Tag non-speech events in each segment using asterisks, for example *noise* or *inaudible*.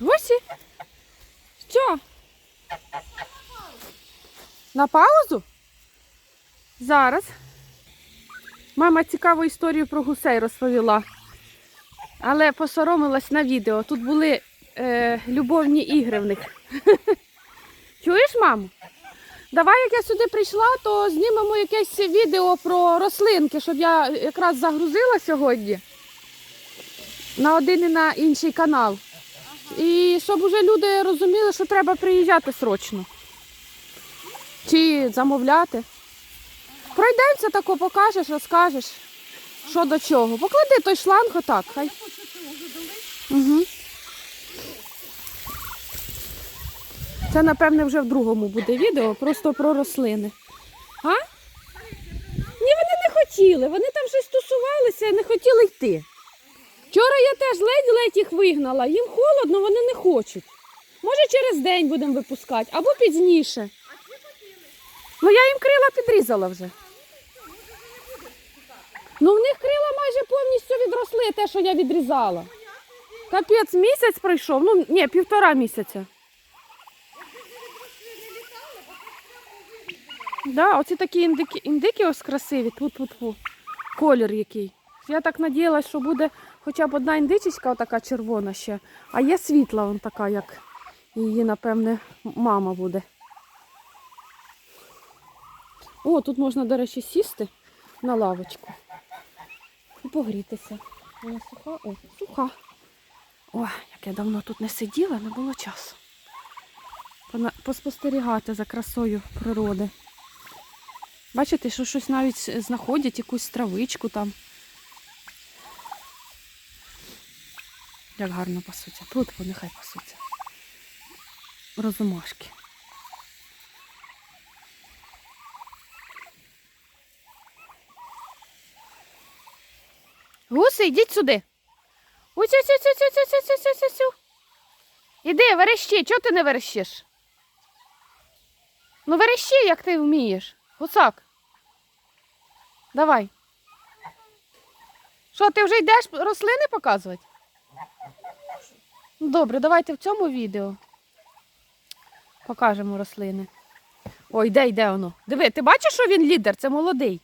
Гусі? Що? На паузу? Зараз. Мама цікаву історію про гусей розповіла. Але посоромилась на відео. Тут були е, любовні ігри в них. *laughs* Чуєш, мамо? Давай, як я сюди прийшла, то знімемо якесь відео про рослинки, щоб я якраз загрузила сьогодні на один і на інший канал. І щоб уже люди розуміли, що треба приїжджати срочно. Чи замовляти. Пройдемося тако, покажеш, розкажеш, що до чого. Поклади той шланг отак. Хай. Угу. Це, напевне, вже в другому буде відео, просто про рослини. А? Ні, вони не хотіли. Вони там щось тусувалися і не хотіли йти. Вчора я теж ледь-ледь їх вигнала. Їм холодно, вони не хочуть. Може, через день будемо випускати, або пізніше. Ну, я їм крила підрізала вже. Ну, в них крила майже повністю відросли, те, що я відрізала. Капець, місяць пройшов. Ну, ні, півтора місяця. Да, оці такі індики, індики ось красиві, тут тут колір який. Я так надіялась, що буде хоча б одна індичечка, така червона ще, а є світла, вон така, як її, напевне, мама буде. О, тут можна, до речі, сісти на лавочку і погрітися. Вона суха? О, суха. Ой, як я давно тут не сиділа, не було часу. Поспостерігати за красою природи. Бачите, що щось навіть знаходять, якусь травичку там. Як гарно пасуться. Тут вони хай пасуться. Розумашки. Гуси, йдіть сюди. Ось ось ось ось ось ось ось ось ось ось. Іди, верещи, чого ти не верещиш? Ну верещи, як ти вмієш. Гусак. Давай. Що, ти вже йдеш рослини показувати? Ну, Добре, давайте в цьому відео покажемо рослини. Ой, йде, йде воно. Диви, ти бачиш, що він лідер? Це молодий.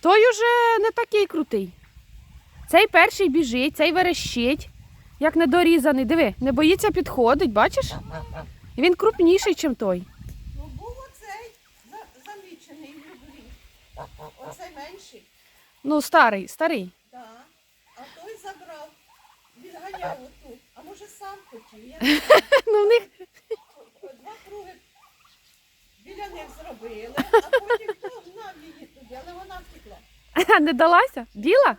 Той уже не такий крутий. Цей перший біжить, цей верещить, як недорізаний. Диви, не боїться підходить, бачиш? Він крупніший, ніж той. Ну був оцей за- замічений в люблі. Оцей менший, Ну, старий, старий. так. А той забрав, відганяв. А може сам хотів. Я не *laughs* знаю. Ну, в них Два круги біля них зробили, а потім хто гнав її туди, але вона втекла. *laughs* не далася? Біла?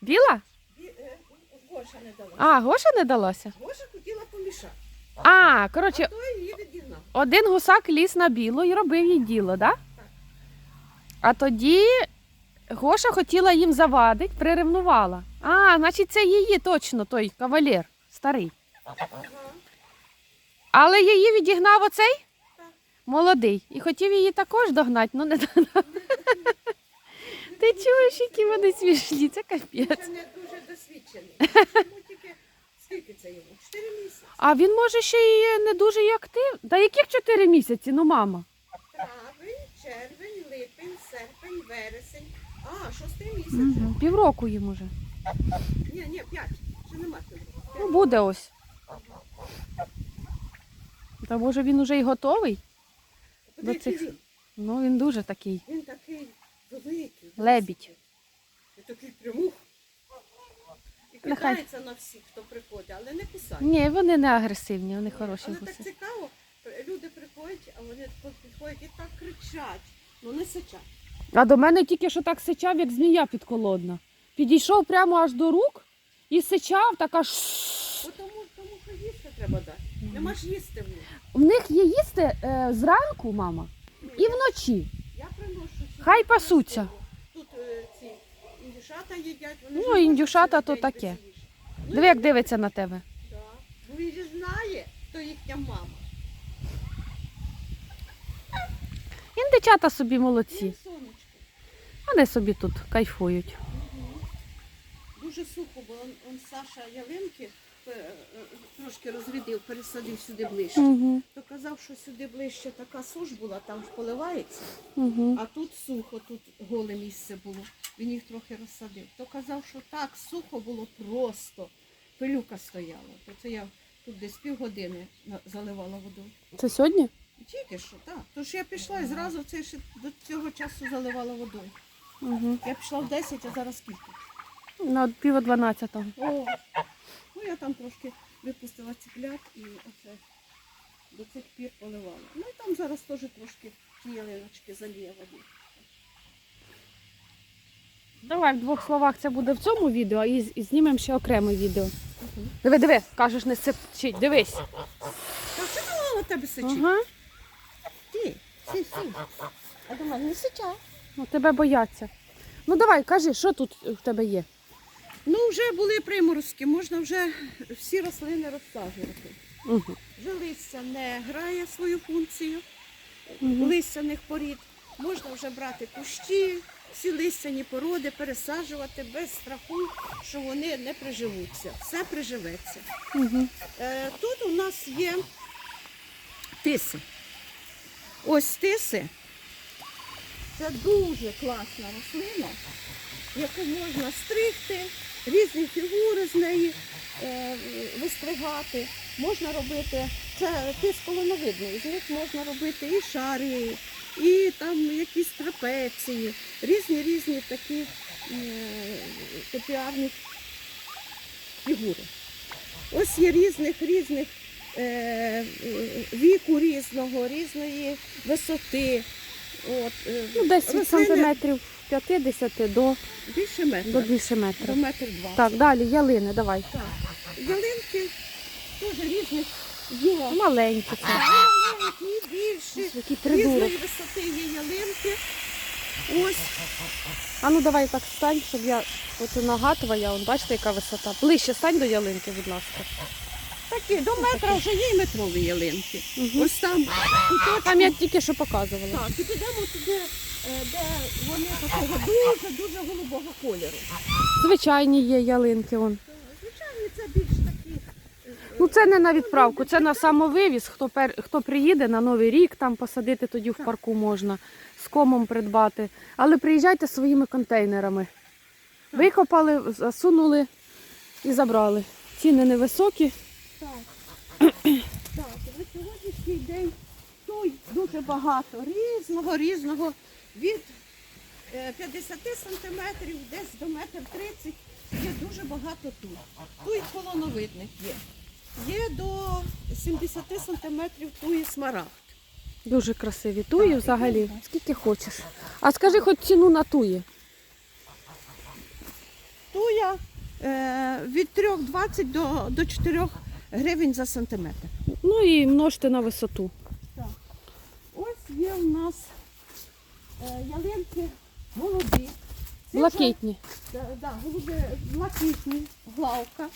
Біла? Бі- е, Гоша не дала. А, Гоша не далася. Гоша хотіла помішати, А, коротше, а той її відігнав. один гусак ліз на білу і робив їй діло, так? Да? А тоді Гоша хотіла їм завадити, приревнувала. А, значить, це її точно, той кавалер, старий. Але її відігнав оцей молодий. І хотів її також догнати, але не догнав. *laughs* Ти чуєш, які вони смішні, це капець. Це не дуже досвідчений. *laughs* Тільки скільки це йому? Чотири місяці. А він може ще й не дуже і актив. Та яких чотири місяці, ну мама? Травень, червень, липень, серпень, вересень. А, шостий місяць. Угу. Півроку їм уже. Ні, ні, п'ять. Ще нема. Ну, буде ось. Та може він уже й готовий? До цих- він, Ну він дуже такий. він такий великий. Лебідь. І такий прямух. І кидається на всіх, хто приходить, але не кусає. Ні, вони не агресивні, вони хороші але так цікаво, люди приходять, а вони підходять і так кричать. Ну не сичать. А до мене тільки що так сичав, як змія підколодна. Підійшов прямо аж до рук і сичав, така ж. Бо тому, тому що їсти треба дати. Нема ж їсти в них. В них є їсти е, зранку, мама, і вночі. Я приношу сюди Хай пасуться. Тут е, ці індюшата їдять, вони Ну, ж не індюшата то без таке. їжі. Ну, Диви, як дивиться на тебе. Так. Бо він же знає, хто їхня мама. Індичата собі Він молодці. сонечко. Вони собі тут кайфують. Дуже сухо, бо он, он Саша ялинки е, е, трошки розрядив, пересадив сюди ближче. Угу. То казав, що сюди ближче така суш була, там поливається, Угу. а тут сухо, тут голе місце було. Він їх трохи розсадив. То казав, що так сухо було просто. Пилюка стояла. То це я тут десь півгодини заливала водою. Це сьогодні? Тільки що, так. Тож я пішла і зразу це ще до цього часу заливала водою. Угу. Я пішла в 10, а зараз скільки? На пів дванадцятого. О, ну я там трошки випустила ціплят і оце до цих пір поливала. Ну і там зараз теж трошки ялиночки заліє воді. Давай в двох словах це буде в цьому відео і, з- і знімемо ще окреме відео. Диви, диви, кажеш, не сипчить, дивись. Та що там на тебе сичить? Ага. Ти, сі, сі. А до мене не сича. Ну, тебе бояться. Ну давай, кажи, що тут в тебе є? Ну вже були приморозки, можна вже всі рослини розсаджувати. Угу. Вже листя не грає свою функцію. Угу. листяних порід. Можна вже брати кущі, всі листяні породи, пересаджувати без страху, що вони не приживуться. Все приживеться. Угу. Е, тут у нас є тиси. Ось тиси. Це дуже класна рослина, яку можна стригти, різні фігури з неї е, вистригати. Можна робити, це тис колоновидний, з них можна робити і шари, і там якісь трапеції, різні різні такі е, топіарні фігури. Ось є різних різних е, е, віку різного, різної висоти. От, е, Ну, десь від сантиметрів 50 до, більше метра. до більше До метр два. Так, далі ялини, давай. Так. Ялинки теж різних є. Маленькі це. Маленькі, більші. Придурок. Різної висоти є ялинки. Ось А ну давай так стань, щоб я. Оце нога твоя, он, бачите, яка висота. Ближче стань до ялинки, будь ласка. Такі, до метра вже є і метрові ялинки. Угу. Ось там. Там я тільки що показувала. Так, і підемо туди, е, де вони такого дуже-дуже голубого кольору. Звичайні є ялинки. Вон. Звичайно, це більш такі. е, Ну це не на відправку, це на самовивіз. Хто пер... хто приїде на Новий рік, там посадити тоді в парку можна, з комом придбати. Але приїжджайте своїми контейнерами. Викопали, засунули і забрали. Ціни невисокі. Так. Так, на сьогоднішній день туй дуже багато, різного, різного, від е, 50 сантиметрів десь до метр 30 є дуже багато туй. Туй колоновидних є. Є до 70 сантиметрів туї смарагд. Дуже красиві. Туї взагалі. Скільки хочеш. А скажи хоч ціну на туї. Туя е, від 3,20 до, до 4 гривень за сантиметр. Ну і множте на висоту. Так. Ось є у нас е, ялинки голубі. Це Блакитні. да, да, голуби блакитні, главка.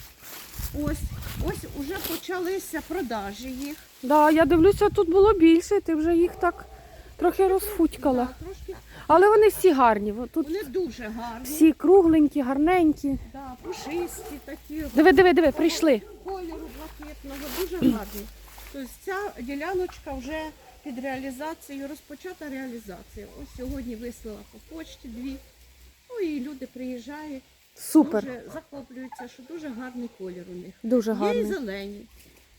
Ось, ось уже почалися продажі їх. Да, я дивлюся, тут було більше, ти вже їх так трохи розфутькала. Трошки, Але вони всі гарні. Во- Тут вони дуже гарні. всі кругленькі, гарненькі. Да, пушисті такі. Диви, диви, диви, прийшли. Кольору блакитного, дуже гарні. Тобто ця діляночка вже під реалізацією, розпочата реалізація. Ось сьогодні вислала по почті дві. Ну і люди приїжджають, Супер. дуже захоплюються, що дуже гарний колір у них. Дуже Є і зелені.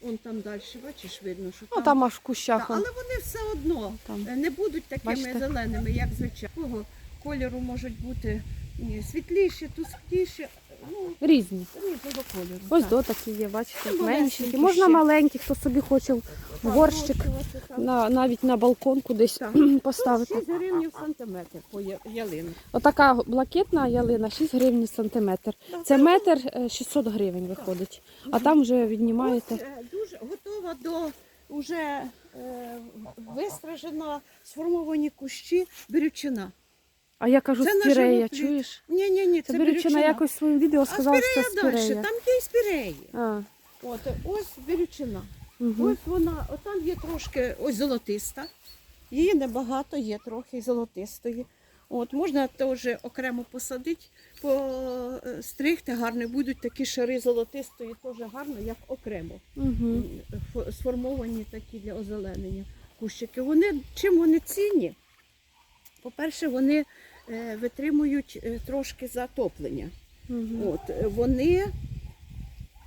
Вон там далі, бачиш, видно, що Ну там аж в Та, кущах. он. але вони все одно Там. не будуть такими Бачите? зеленими, як звичайно. Кольору можуть бути ні, світліші, тускіші, ну, Різні. різного кольору. Ось так. до є, бачите, Ну, меншенькі. малесенькі Можна ще. маленькі, хто собі хоче в горщик, там. на, навіть на балкон кудись Так. *clears throat* поставити. 6 гривень в сантиметр по я- ялину. Отака блакитна ялина 6 гривень сантиметр. Це метр е, 600 гривень виходить. А там вже Ось, віднімаєте. е, дуже готова до вже е, вистражена, сформовані кущі берючина. А я кажу Це спірея, чуєш? Ні, ні, ні, це, Це Бірючина якось в своєму відео сказала, що це спірея далі, там є і спіреї. А, От, ось берючина. угу. Ось вона, от там є трошки ось золотиста. Її небагато, є трохи золотистої. От, можна теж окремо посадити, постригти гарно, будуть такі шари золотистої, теж гарно, як окремо. Угу. Сформовані такі для озеленення кущики. Вони чим вони цінні? По-перше, вони витримують е, трошки затоплення. Угу. От, е, вони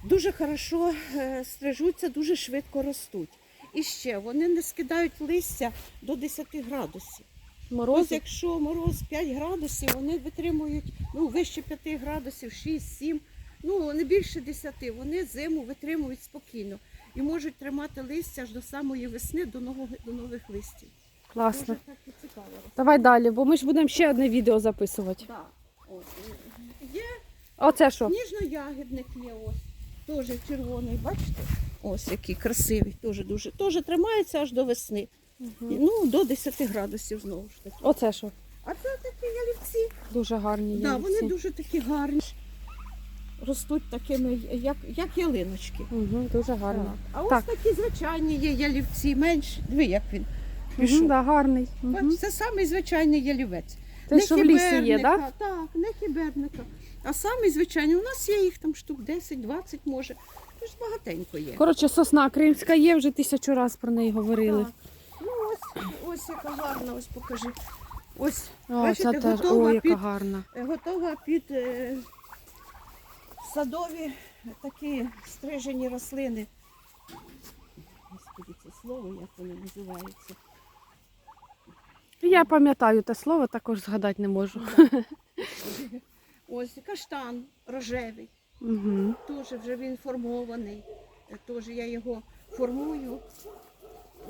дуже хорошо е, стрижуться, дуже швидко ростуть. І ще вони не скидають листя до 10 градусів. Ось якщо мороз 5 градусів, вони витримують ну, вище 5 градусів, 6-7, ну не більше 10. Вони зиму витримують спокійно і можуть тримати листя аж до самої весни, до нових, до нових листів. Класно. Так. Давай далі, бо ми ж будемо ще одне відео записувати. Да. От. Є Оце що? Ніжно-ягідник є ось. Теж червоний, бачите? Ось який красивий, теж дуже. Теж тримається аж до весни. Угу. Ну, до 10 градусів знову ж таки. Оце що? А це такі ялівці. Дуже гарні Да, вони дуже такі гарні. Ростуть такими, як, як ялиночки. Угу, дуже гарні. Так. А ось Так. такі звичайні є ялівці, менш. Диви, як він Угу, да, гарний. Бач, Угу. Це самий звичайний ялівець. Те, що в лісі є, хіберника, так? Так, не хіберника. А самий звичайний, у нас є їх там штук 10-20 може. Тож багатенько є. Коротше, сосна кримська є, вже тисячу разів про неї говорили. Так. Ну ось, ось яка гарна, ось покажи. Ось, О, бачите, це теж, готова о, яка під- гарна. е, готова під е, садові такі стрижені рослини. Господи, це слово, як воно називається. Я пам'ятаю те слово, також згадати не можу. *laughs* Ось каштан рожевий. Угу. Теж вже він формований. Е, Теж я його формую.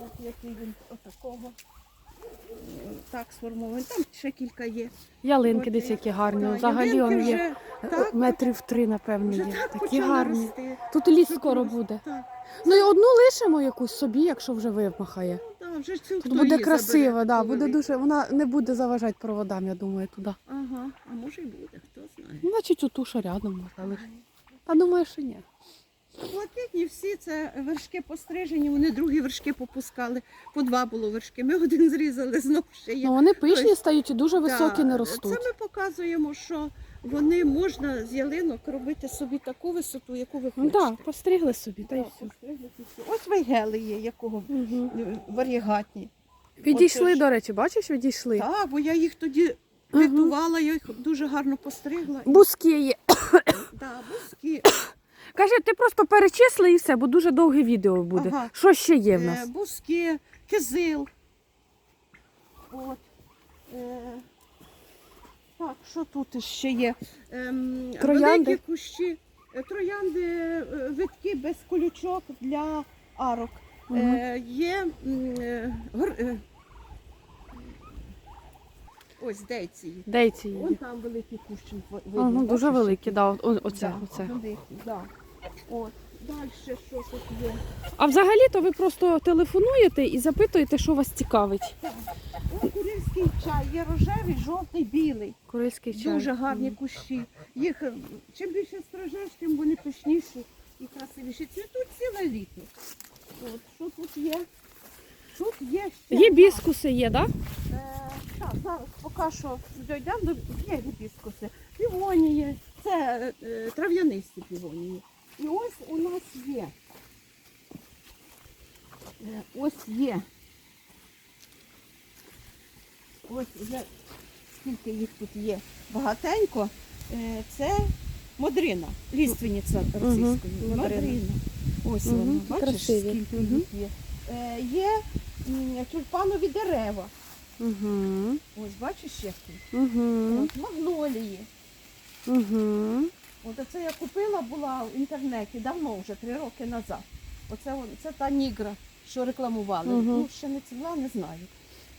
От який він отакого. Е, Так сформований. Там ще кілька є. Ялинки От, десь які гарні. Да, Взагалі он є вже так, метрів три, напевно, є. так Такі гарні. рости. Тут ліс скоро буде. Так, Ну і одну лишимо якусь собі, якщо вже вимахає. Так, ж цю Тут буде красиво, да, буде дуже, вона не буде заважати проводам, я думаю, туди. Ага, а може й буде, хто знає. Ну, Значить, що рядом можна лише. А думаю, що ні. Блакитні всі це вершки пострижені, вони другі вершки попускали. По два було вершки. Ми один зрізали, знов ще є. Ну вони пишні Ось. стають і дуже високі не ростуть. Це ми показуємо, що вони можна з ялинок робити собі таку висоту, яку ви Ну хочете. так, постригли собі, та й все. Ось вайгели є, якого Угу. е, варігатні. Відійшли, до речі, бачиш, відійшли. Так, бо я їх тоді Мгм. рятувала, я їх дуже гарно постригла. Бузки є. *coughs* Да, бузки, Каже, ти просто перечисли і все, бо дуже довге відео буде. Ага. Що ще є в е, нас? бузки, кизил. От. Е, так, що тут ще є? Ем, Троянди? Великі кущі. Е, Троянди, е, витки без колючок для арок. Е, є м, е, гор, е, ось дейці. є. Дейці є. Вон там великий кущик. видно, Ага, дуже великі, да, о- оце, Да, оце. великий, да. От. Далі що тут є? А взагалі-то ви просто телефонуєте і запитуєте, що вас цікавить. Курильський чай, є рожевий, жовтий, білий. Корейський чай. Дуже гарні кущі. Їх е, чим більше стрижеш, тим вони пишніші і красивіші. Цвітуть ціле літо. От, що тут є? Тут є ще. Гібіскуси є, так? Да? Е, так, зараз поки що дійдемо до є гібіскуси. Півонії. Це е, трав'янисті півонії. І ось у нас є. Е, ось є. Ось вже скільки їх тут є багатенько. Е, це модрина, ліственниця російською. Мгм, модрина. Ось Мгм, вона, бачиш, красиві. скільки Мгм. їх є. Е, є тюльпанові дерева. Угу. Ось бачиш які? Угу. От, магнолії. Угу. От оце я купила була в інтернеті давно, вже три роки назад. Оце це та нігра, що рекламували. Мгм. Ну, ще не ціла, не знаю.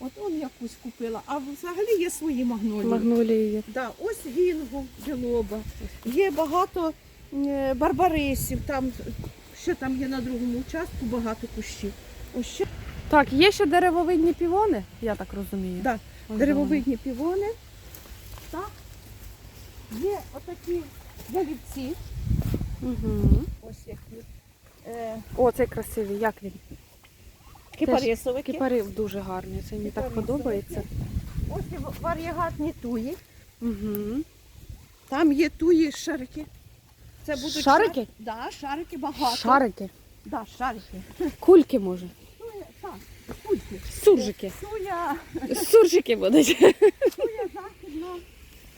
От он якусь купила. А взагалі є свої магнолії. Магнолії є. Да, ось гінго, білоба. Є багато е, барбарисів, там ще там є на другому участку багато кущів. Ось ще Так, є ще деревовидні півони, я так розумію. Да, деревовидні півони. Так. Є отакі ялівці. Угу. Ось які. Е, О, цей красивий, як він? Кипарисовики. Кипарив дуже гарний, це мені так подобається. Ось і варіагатні туї. Угу. Там є туї шарики. Це будуть Шарики? шар- Да, шарики багато. Шарики. Да, шарики. Кульки може. Так, кульки. Суржики. Туя, Суржики будуть. туя західна,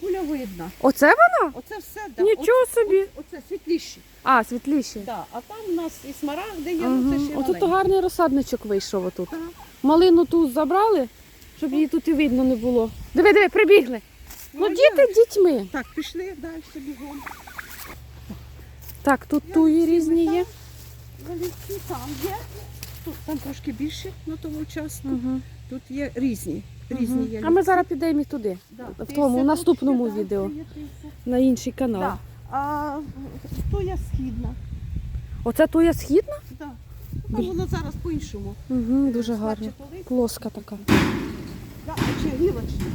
куля видна. Оце вона? Оце все, да. Нічого собі. Оце, оце світліші. А, світліші. Да. А там у нас і смарагди є, ну це ще Отут маленькі. гарний розсадничок вийшов отут. Так. Малину ту забрали, щоб її тут і видно не було. Диви, диви, прибігли. Ну, а діти дітьми. Так, пішли далі бігом. Так, тут туї різні є. Залівці там є. Тут там трошки більше на тому участку. Угу. Тут є різні. Різні є. А ми зараз підемо і туди, Да, в тому, наступному да, відео. є на інший канал. Да. А то є східна. Оце туя східна? Да. Ну, воно зараз по-іншому. Угу, дуже гарно. Плоска така. Да, чи гілочна.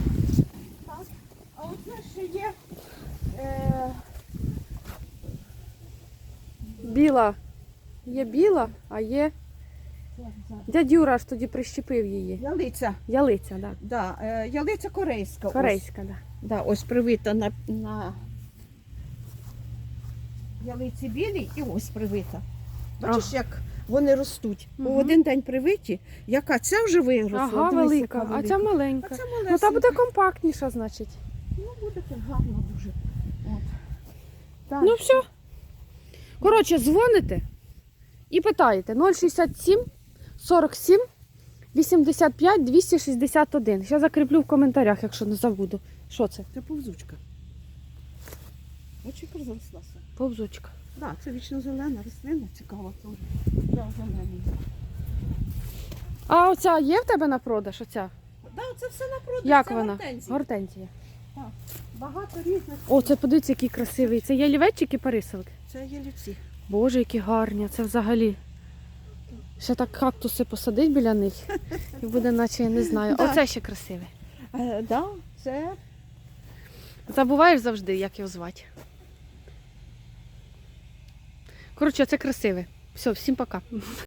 Так. А оце ще є. Е, Біла. Є біла, а є. Дядь Юра аж тоді прищепив її. ялиця. Ялиця, так. Да, е, ялиця корейська. Корейська, так. Да. Да, ось привита на, на ялиці білій і ось привита. Бачиш, як вони ростуть. У Мгм. один день привиті, яка ця вже виросла. Ага, дивись, велика. яка А ця маленька. А ця Ну та буде компактніша, значить. Ну, буде так гарно дуже. От. Так. Ну все. Коротше, дзвоните і питаєте 067 47 85 261. Ще закріплю в коментарях, якщо не забуду. Що це? Це повзучка. Ось яка зрослася. Повзучка. Так, це вічно зелена рослина, цікава теж. Да. А оця є в тебе на продаж? Оця? Да, це все на продаж. Як це вона? гортензія. Гортензія. Багато різних. О, це подивіться, який красивий. Це ялівечик і парисовки. Це є люці. Боже, які гарні. Це взагалі. Ще так кактуси посадить біля них. І буде, наче я не знаю. Да. Оце ще красиве. Е, да, це Забуваєш завжди, як його звати. Коротше, це красиве. Все, всім пока.